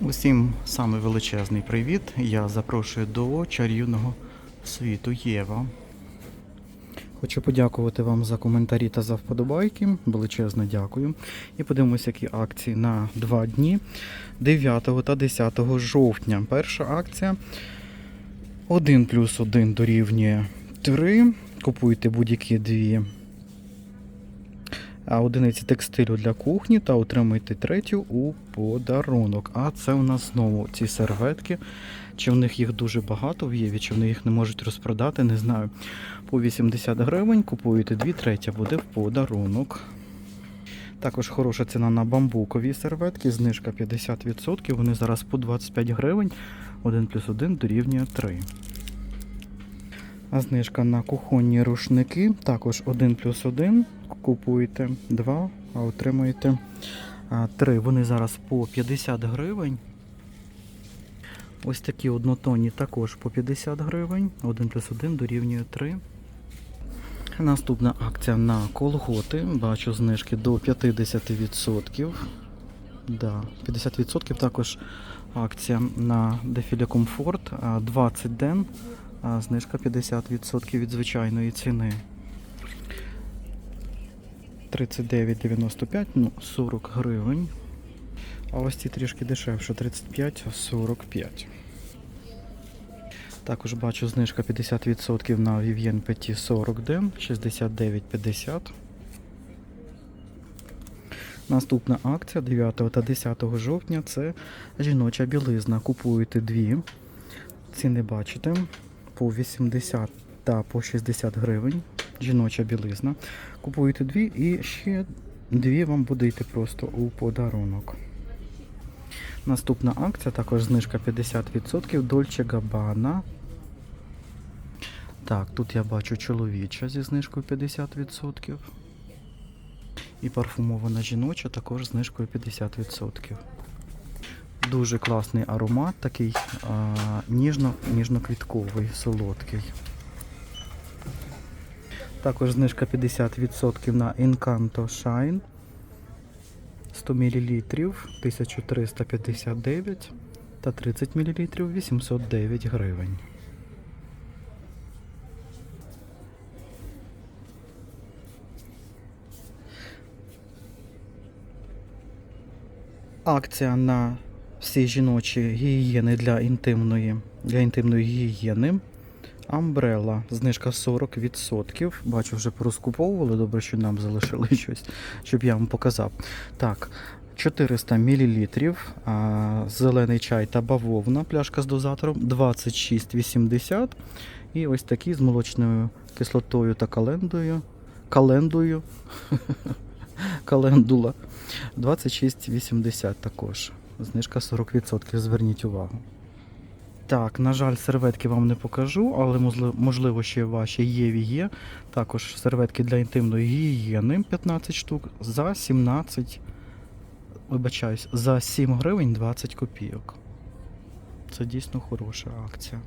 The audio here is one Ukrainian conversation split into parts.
Усім саме величезний привіт. Я запрошую до чарівного світу Єва. Хочу подякувати вам за коментарі та за вподобайки. Величезне дякую. І подивимося, які акції на два дні 9 та 10 жовтня. Перша акція 1 плюс 1 дорівнює 3. Купуйте будь-які дві одиниці текстилю для кухні та отримайте третю у подарунок. А це у нас знову ці серветки. Чи в них їх дуже багато в Єві, чи вони їх не можуть розпродати, не знаю. По 80 гривень купуєте дві, третя буде в подарунок. Також хороша ціна на бамбукові серветки, знижка 50%. Вони зараз по 25 гривень. 1 плюс 1 дорівнює 3. А знижка на кухонні рушники також 1 плюс 1. Купуєте 2, а отримуєте 3. Вони зараз по 50 гривень. Ось такі однотонні також по 50 гривень. 1 плюс 1 дорівнює 3. Наступна акція на колготи. Бачу знижки до 50%. Да, 50% також акція на дефіле комфорт. 20 ден. Знижка 50% від звичайної ціни. 39,95, ну 40 гривень. А ось ці трішки дешевше 35,45. Також бачу знижка 50% на Vivien Petit 40 ден 69,50. Наступна акція 9 та 10 жовтня це жіноча білизна. Купуєте дві. Ціни бачите по 80 та по 60 гривень. Жіноча білизна. Купуєте дві і ще дві вам буде йти просто у подарунок. Наступна акція, також знижка 50% Dolce Gabbana. Так, тут я бачу чоловіча зі знижкою 50%. І парфумована жіноча також знижкою 50%. Дуже класний аромат, такий а, ніжно, ніжно-квітковий, солодкий. Також знижка 50% на Encanto Shine. 100 мл 1359 та 30 мл 809 гривень. Акція на всі жіночі гігієни для інтимної, для інтимної гігієни. Амбрела, знижка 40%. Бачу, вже порозкуповували. Добре, що нам залишили щось, щоб я вам показав. Так, 400 мл. Зелений чай та бавовна, пляшка з дозатором 26,80. І ось такі з молочною кислотою та календою. Календою. Календула. 26,80 також. Знижка 40%. Зверніть увагу. Так, на жаль, серветки вам не покажу, але можливо- ще ваші єві є. Також серветки для інтимної гігієни 15 штук за 17, вибачаюсь, за 7 гривень 20 копійок. Це дійсно хороша акція.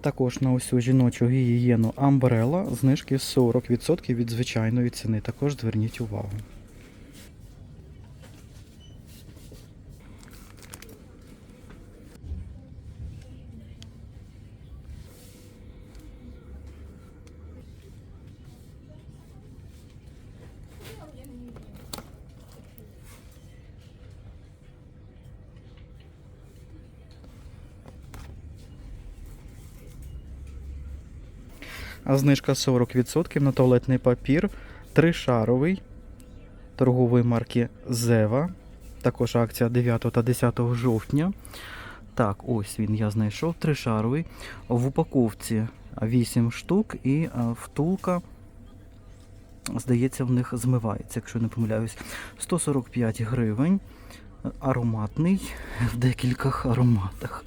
Також на усю жіночу гігієну Umbrella знижки 40% від звичайної ціни. Також зверніть увагу. Знижка 40% на туалетний папір тришаровий торгової марки Зева. Також акція 9 та 10 жовтня. Так, ось він я знайшов. Тришаровий. В упаковці 8 штук і втулка, здається, в них змивається, якщо не помиляюсь. 145 гривень. Ароматний в декількох ароматах.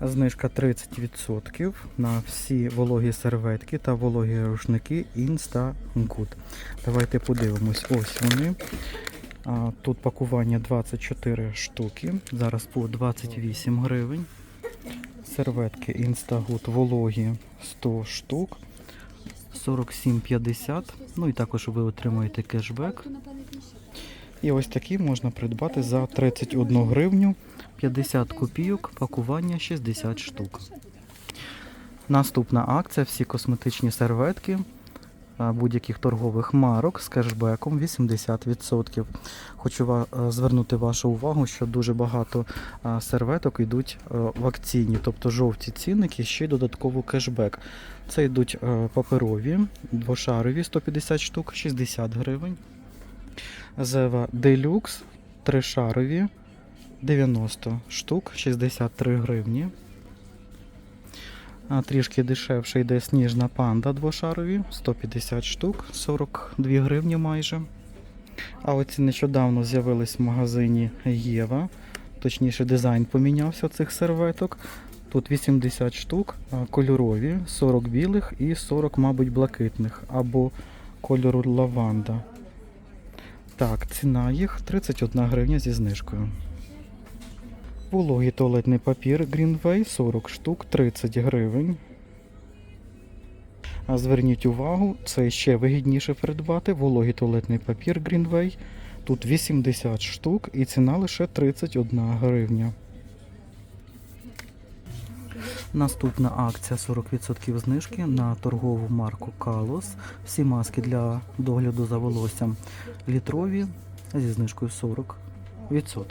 Знижка 30% на всі вологі серветки та вологі рушники Instagood. Давайте подивимось. Ось вони. Тут пакування 24 штуки. Зараз по 28 гривень. Серветки Instagood вологі 100 штук. 47,50. Ну і також ви отримуєте кешбек. І ось такі можна придбати за 31 гривню 50 копійок, пакування 60 штук. Наступна акція всі косметичні серветки будь-яких торгових марок з кешбеком 80%. Хочу е, звернути вашу увагу, що дуже багато серветок йдуть е, в акційні, тобто жовті цінники, ще й додатково кешбек. Це йдуть е, паперові, двошарові 150 штук, 60 гривень. Зева Deluxe тришарові 90 штук, 63 гривні. А трішки дешевше йде сніжна панда двошарові 150 штук, 42 гривні майже. А оці нещодавно з'явились в магазині Єва. Точніше, дизайн помінявся цих серветок. Тут 80 штук, кольорові, 40 білих і 40, мабуть, блакитних або кольору лаванда. Так, ціна їх 31 гривня зі знижкою. Вологий туалетний папір Greenway 40 штук 30 гривень. А зверніть увагу, це ще вигідніше придбати. Вологий туалетний папір Greenway. Тут 80 штук і ціна лише 31 гривня. Наступна акція 40% знижки на торгову марку Kalos. Всі маски для догляду за волоссям літрові зі знижкою 40%.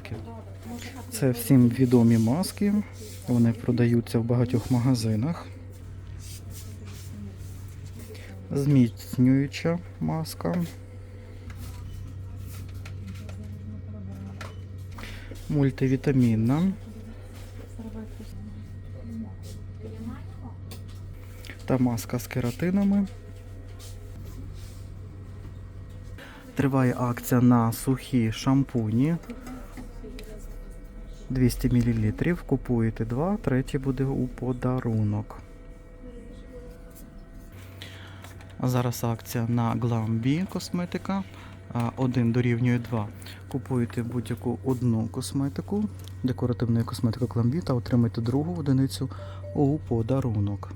Це всім відомі маски. Вони продаються в багатьох магазинах. Зміцнююча маска. Мультивітамінна. Та маска з кератинами. Триває акція на сухі шампуні. 200 мл. Купуєте два, третій буде у подарунок. Зараз акція на Glambi косметика. Один дорівнює 2. Купуєте будь-яку одну косметику, декоративну косметику Glambi та отримаєте другу одиницю у подарунок.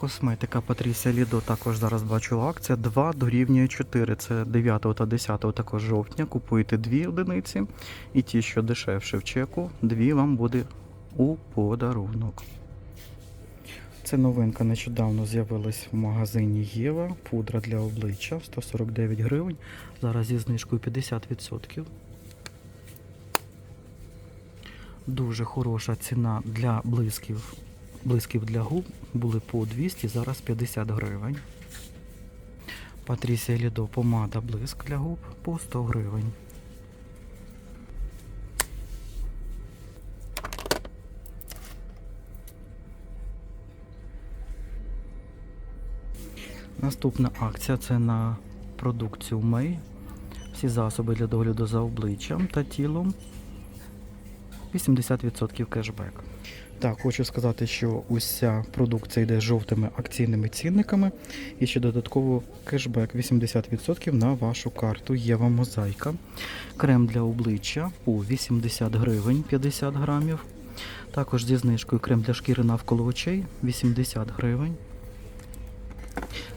Косметика Патрісія Лідо також зараз бачу акція. 2 дорівнює 4. Це 9 та 10 також жовтня. Купуєте дві одиниці. І ті, що дешевше в чеку, дві вам буде у подарунок. Це новинка нещодавно з'явилась в магазині Єва. Пудра для обличчя 149 гривень. Зараз зі знижкою 50%. Дуже хороша ціна для блисків. Блисків для губ були по 200, зараз 50 гривень. Патрісія Лідо помада блиск для губ по 100 гривень. Наступна акція це на продукцію Мей. Всі засоби для догляду за обличчям та тілом. 80% кешбек. Так, хочу сказати, що уся продукція йде з жовтими акційними цінниками і ще додатково кешбек 80% на вашу карту. Єва мозаїка. Крем для обличчя по 80 гривень 50 грамів. Також зі знижкою крем для шкіри навколо очей 80 гривень.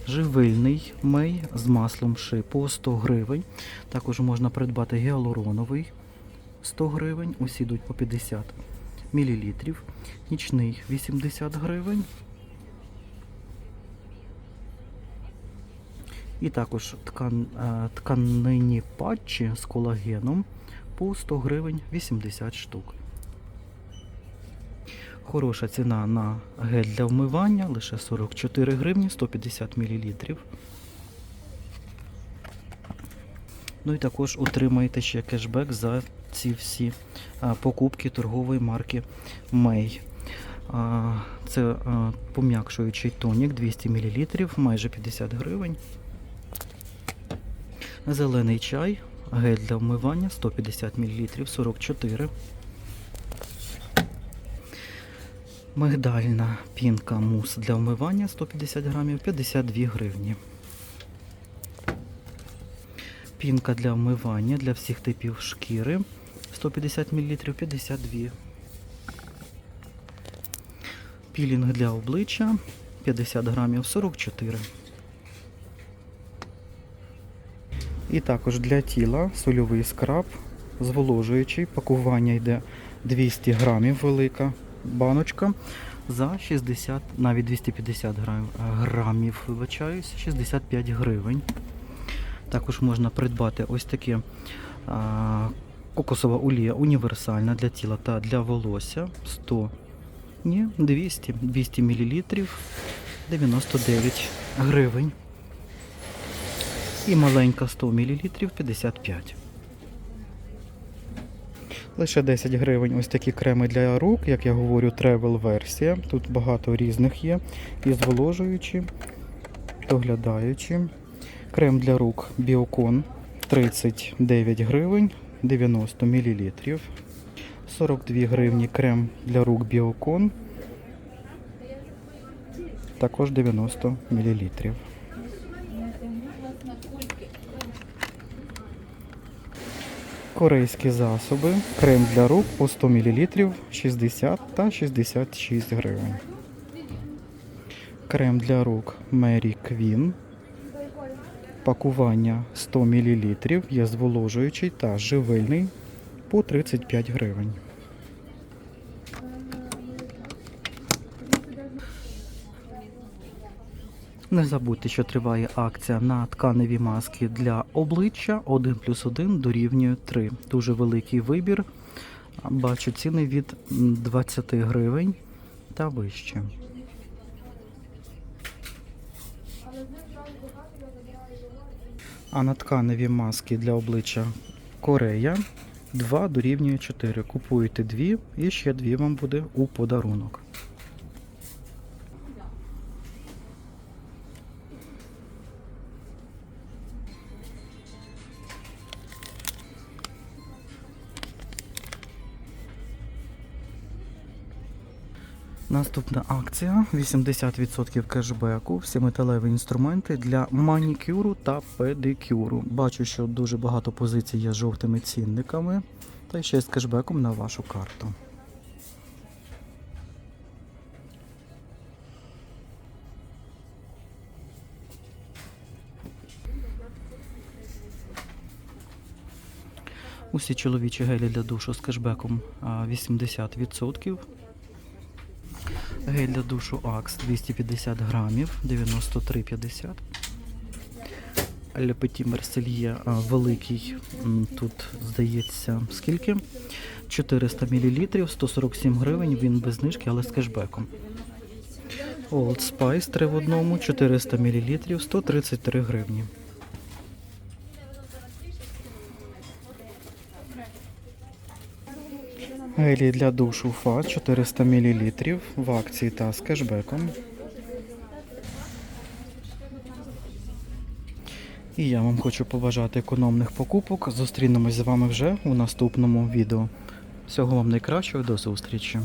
Живильний мей з маслом ши по 100 гривень. Також можна придбати гіалуроновий 100 гривень. Усі йдуть по 50 мілілітрів. Нічний 80 гривень. І також ткан, е, тканині патчі з колагеном по 100 гривень 80 штук. Хороша ціна на гель для вмивання, лише 44 гривні, 150 мл. Ну і також отримаєте ще кешбек за ці всі покупки торгової марки May. Це пом'якшуючий тонік 200 мл, майже 50 гривень. Зелений чай Гель для вмивання 150 мл 44. Мигдальна пінка мус для вмивання 150 грамів 52 гривні. Пінка для вмивання для всіх типів шкіри 150 мл 52. Пілінг для обличчя 50 грамів 44. І також для тіла сольовий скраб, зволожуючий. Пакування йде 200 грамів велика баночка за 60, навіть 250 грам- грамів, вибачаюсь, 65 гривень. Також можна придбати ось таке а, кокосова олія універсальна для тіла та для волосся 100, ні, 200, 200 мл 99 гривень. І маленька 100 мл 55. Лише 10 гривень ось такі креми для рук, як я говорю, тревел версія. Тут багато різних є. І зволожуючі, доглядаючі. Крем для рук Біокон 39 гривень 90 мл. 42 гривні крем для рук Біокон. Також 90 мл. Корейські засоби. Крем для рук по 100 мл 60 та 66 гривень. Крем для рук Mary Queen. Пакування 100 мл. Є зволожуючий та живильний по 35 гривень. Не забудьте, що триває акція на тканеві маски для обличчя 1 плюс 1 дорівнює 3. Дуже великий вибір. Бачу ціни від 20 гривень та вище. А на тканеві маски для обличчя Корея 2 дорівнює 4. Купуєте 2 і ще 2 вам буде у подарунок. Наступна акція 80% кешбеку, всі металеві інструменти для манікюру та педикюру. Бачу, що дуже багато позицій є з жовтими цінниками, та ще з кешбеком на вашу карту. Усі чоловічі гелі для душу з кешбеком 80%. Гель для душу Акс 250 грамів, 93,50. Le Petit Marseille великий, тут здається, скільки? 400 мл, 147 гривень, він без знижки, але з кешбеком. Old Spice 3 в одному, 400 мл, 133 гривні. Гелі для душу ФА 400 мл в акції та з кешбеком. І я вам хочу побажати економних покупок. Зустрінемось з вами вже у наступному відео. Всього вам найкращого, до зустрічі!